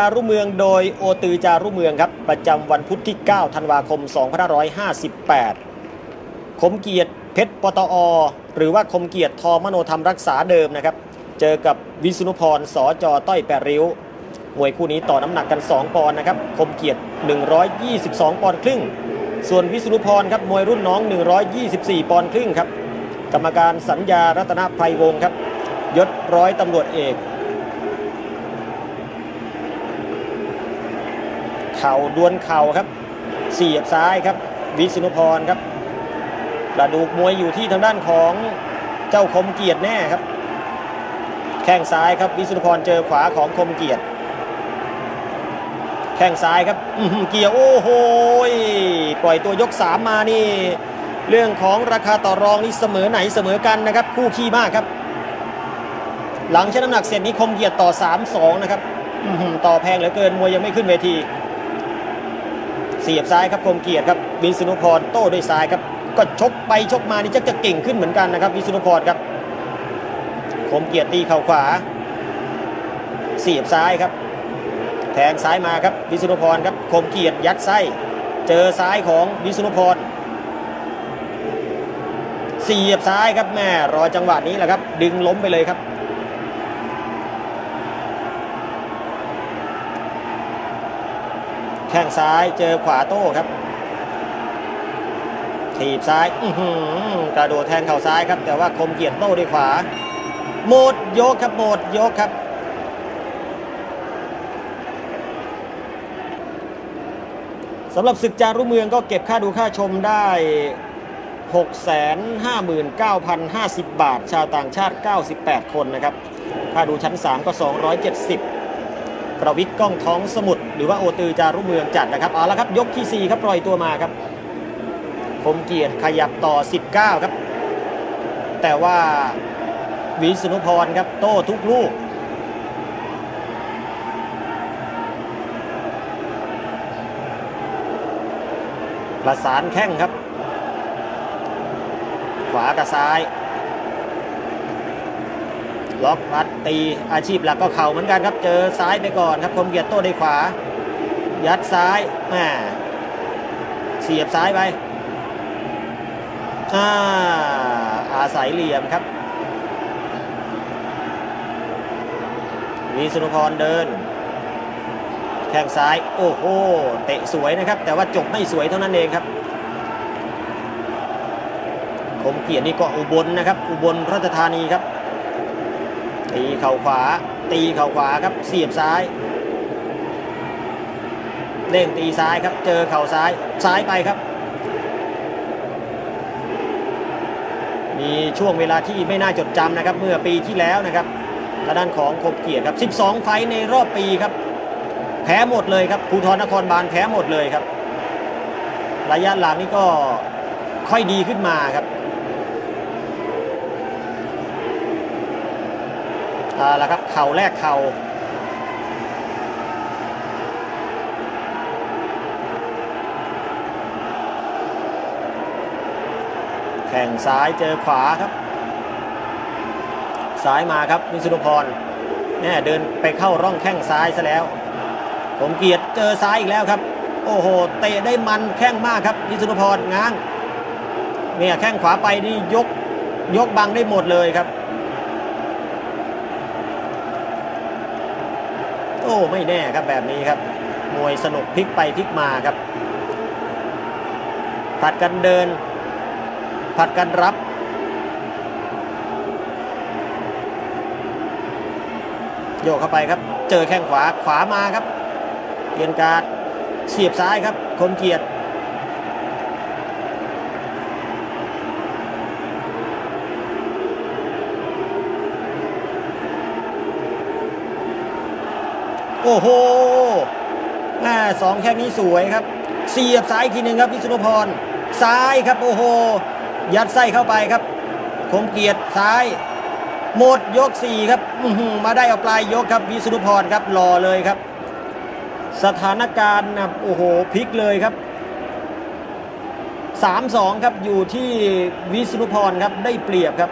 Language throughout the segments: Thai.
จารุเมืองโดยโอตือจารุเมืองครับ ประจำวันพุธที่ 9 ธันวาคม 2558 คมเกียรติเพชรปตอ หรือว่าคมเกียรติทอมโนธรรมรักษาเดิมนะครับ เจอกับวิษณุพรสอจอต้อยแปริ้ว มวยคู่นี้ต่อน้ำหนักกัน 2 ปอนด์นะครับ คมเกียรติ 122 ปอนด์ครึ่ง ส่วนวิษณุพรครับ มวยรุ่นน้อง 124 ปอนด์ครึ่งครับ กรรมการสัญญารัตนไพรวงศ์ครับ ยศร้อยตำรวจเอก ข่าดวลเข่าครับเสียบซ้ายครับ วิษณุพรครับกระดูกมวยอยู่ที่ทางด้านของเจ้าคมเกียรติแน่ครับ แข้งซ้ายครับวิษณุพรเจอขวาของคมเกียรติแข้งซ้ายครับเกียร์โอ้โหปล่อยตัวยก3มานี่ เรื่องของราคาต่อรองนี่เสมอไหนเสมอกันนะครับ คู่ขี้มากครับ หลังชั่งน้ำหนักเสร็จนี้คมเกียรติต่อ 3-2 นะครับต่อแพงเหลือเกินมวยยังไม่ขึ้นเวที เสียบซ้ายครับคมเกียรติครับวิษณุพรโต้ด้วยซ้ายครับก็ชกไปชกมานี่จะจะเก่งขึ้นเหมือนกันนะครับวิษณุพรครับคมเกียรติตีเข่าขวา เสียบซ้ายครับแทงซ้ายมาครับวิษณุพรครับคมเกียรติยัดไส้เจอซ้ายของวิษณุพรเสียบซ้ายครับแม่รอจังหวะนี้แหละครับ ดึงล้มไปเลยครับ ข้งซ้ายเจอขวาโต้ครับถีบซ้ายอืกระโดดแทงเข่าซ้ายครับ แต่ว่าคมเกียรติโต้ด้วยขวา หมดยกครับหมดยกครับ สำหรับศึกจารุเมืองก็เก็บค่าดูค่าชมได้ 659,050 บาท ชาวต่างชาติ 98 คนนะครับ ค่าดูชั้น 3 ก็ 270 ประวิทย์ก้องท้องสมุทรหรือว่าโอตือจารุเมืองจัดนะครับเอาละครับยกที่ 4 ครับปล่อยตัวมาครับคมเกียรติขยับต่อ 19 ครับ แต่ว่าวิษณุพรครับโต้ทุกลูกประสานแข้งครับ ขวากับซ้าย ล็อกพัดตีอาชีพหลักก็เข่าเหมือนกันครับเจอซ้ายไปก่อนครับคมเกียรติโต้ด้วยขวา ยัดซ้ายแหมเสียบซ้ายไปอาอาศัยเหลี่ยมครับวีสุนพรเดิน แข้งซ้ายโอ้โหเตะสวยนะครับ แต่ว่าจบไม่สวยเท่านั้นเองครับคมเกียรตินี่ก็อุบลนะครับ อุบลราชธานีครับ ตีเข่าขวา ตีเข่าขวาครับเสียบซ้ายเด้งตีซ้ายครับเจอเข่าซ้ายซ้ายไปครับ มีช่วงเวลาที่ไม่น่าจดจำนะครับเมื่อปีที่แล้วนะครับทางด้านของคมเกียรติครับ 12 ไฟในรอบปีครับ แพ้หมดเลยครับภูทรนครบาลแพ้หมดเลยครับ ระยะหลังนี่ก็ค่อยดีขึ้นมาครับ เอาละครับเข่าแรกเข่าแข่งซ้ายเจอขวาครับ ซ้ายมาครับวิศนุพรแน่เดินไปเข้าร่องแข้งซ้ายซะแล้วผมเกียรติเจอซ้ายอีกแล้วครับ โอ้โหเตะได้มันแข้งมากครับวิศนุพรง้างเนี่ยแข้งขวาไปนี่ยกยกบังได้หมดเลยครับ โอ้ไม่แน่ครับแบบนี้ครับ มวยสนุกพลิกไปพลิกมาครับ ผัดกันเดิน ผัดกันรับ โยกเข้าไปครับ เจอแข้งขวาขวามาครับเกียนการเสียบซ้ายครับ คนเกียรติ โอ้โหแม่สองแข้งนี้สวยครับ เสียบซ้ายอีกทีหนึ่งครับวิศนุพร ซ้ายครับโอ้โห ยัดไส้เข้าไปครับ คมเกียรติซ้าย หมดยก4ครับมาได้เอาปลายยกครับวิศนุพรครับรอเลยครับ สถานการณ์นะโอ้โหพลิกเลยครับ3-2ครับอยู่ที่วิศนุพรครับได้เปรียบครับ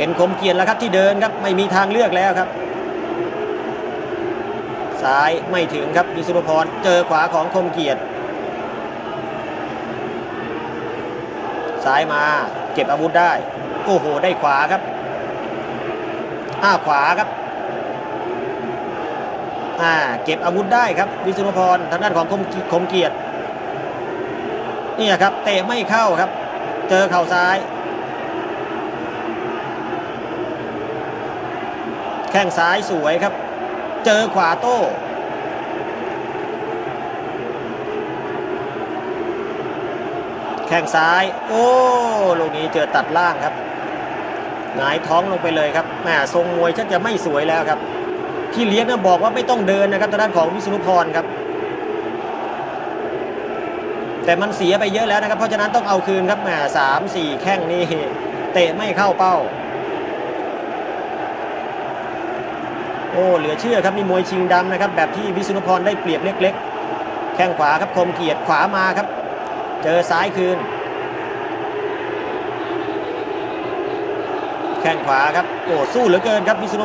เป็นคมเกียรติแล้วครับที่เดินครับไม่มีทางเลือกแล้วครับซ้ายไม่ถึงครับวิสุรพรเจอขวาของคมเกียรติซ้ายมาเก็บอาวุธได้ โอ้โห ได้ขวาครับอ้าขวาครับอ่าเก็บอาวุธได้ครับวิสุรพรทางด้านของคมคมเกียรตินี่ครับเตะไม่เข้าครับ เจอเข่าซ้าย แข้งซ้ายสวยครับ เจอขวาโต้แข้งซ้าย โอ้ลูกนี้เจอตัดล่างครับหงายท้องลงไปเลยครับแหมทรงมวยชักจะไม่สวยแล้วครับที่เลี้ยงนะบอกว่าไม่ต้องเดินนะครับทางด้านของวิศนุพรครับ แต่มันเสียไปเยอะแล้วนะครับ เพราะฉะนั้นต้องเอาคืนครับแหมสามสี่แข้งนี่เตะไม่เข้าเป้า โอ้เหลือเชื่อครับนี่มวยชิงดำนะครับแบบที่วิศนุพรได้เปรียบเล็ก ๆ แข้งขวาครับคมเกียรติขวามาครับ เจอซ้ายคืน แข้งขวาครับโอ้สู้เหลือเกินครับวิศนุ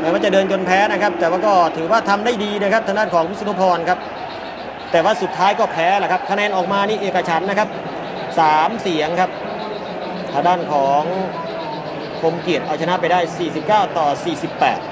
แม้ว่าจะเดินจนแพ้นะครับ แต่ว่าก็ถือว่าทำได้ดีนะครับทางด้านของวิศนุพรครับ แต่ว่าสุดท้ายก็แพ้แหละครับ คะแนนออกมานี่เอกฉันนะครับสามเสียงครับทางด้านของคมเกียรติเอาชนะไปได้ 49 ต่อ 48